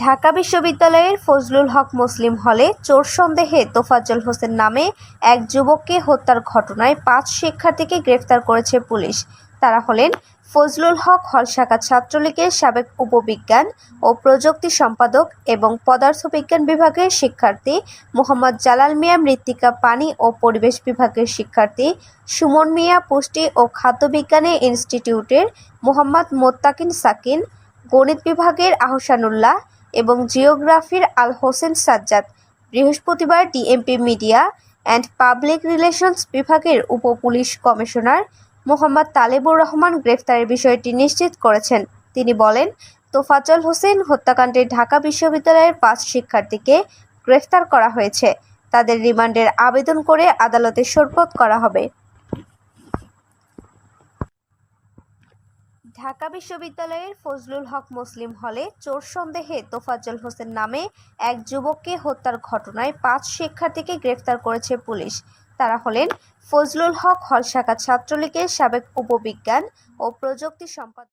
ঢাকা বিশ্ববিদ্যালয়ের ফজলুল হক মুসলিম হলে চোর সন্দেহে তোফাজ্জল হোসেন নামে এক যুবককে হত্যার ঘটনায় পাঁচ শিক্ষার্থীকে গ্রেফতার করেছে পুলিশ। তারা হলেন ফজলুল হক হল শাখা ছাত্রলীগের সাবেক উপবিজ্ঞান ও প্রযুক্তি সম্পাদক এবং পদার্থবিজ্ঞান বিভাগের শিক্ষার্থী মোহাম্মদ জালাল মিয়া মৃত্তিকা পানি ও পরিবেশ বিভাগের শিক্ষার্থী সুমন মিয়া পুষ্টি ও খাদ্যবিজ্ঞানী ইনস্টিটিউটের মোহাম্মদ মোত্তাকিন সাকিন, গণিত বিভাগের আহসানুল্লাহ এবং জিওগ্রাফির আল হোসেন সাজ্জাদ, বৃহস্পতিবার DMP media and public relations বিভাগের উপ পুলিশ কমিশনার মোহাম্মদ তালেবুর রহমান গ্রেফতারের বিষয়টি নিশ্চিত করেছেন। তিনি বলেন, তোফাজ্জল হোসেন হত্যাকাণ্ডে ঢাকা বিশ্ববিদ্যালয়ের পাঁচ শিক্ষার্থীকে গ্রেফতার করা হয়েছে। তাদের রিমান্ডের আবেদন করে আদালতে সোপর্দ করা হবে। ঢাকা বিশ্ববিদ্যালয়ের ফজলুল হক মুসলিম হলে চোর সন্দেহে তোফাজ্জল হোসেন নামে এক যুবককে হত্যার ঘটনায় পাঁচ শিক্ষার্থীকে গ্রেফতার করেছে পুলিশ। তারা হলেন ফজলুল হক হল শাখা ছাত্রলীগের সাবেক উপবিজ্ঞান ও প্রযুক্তি সম্পাদক।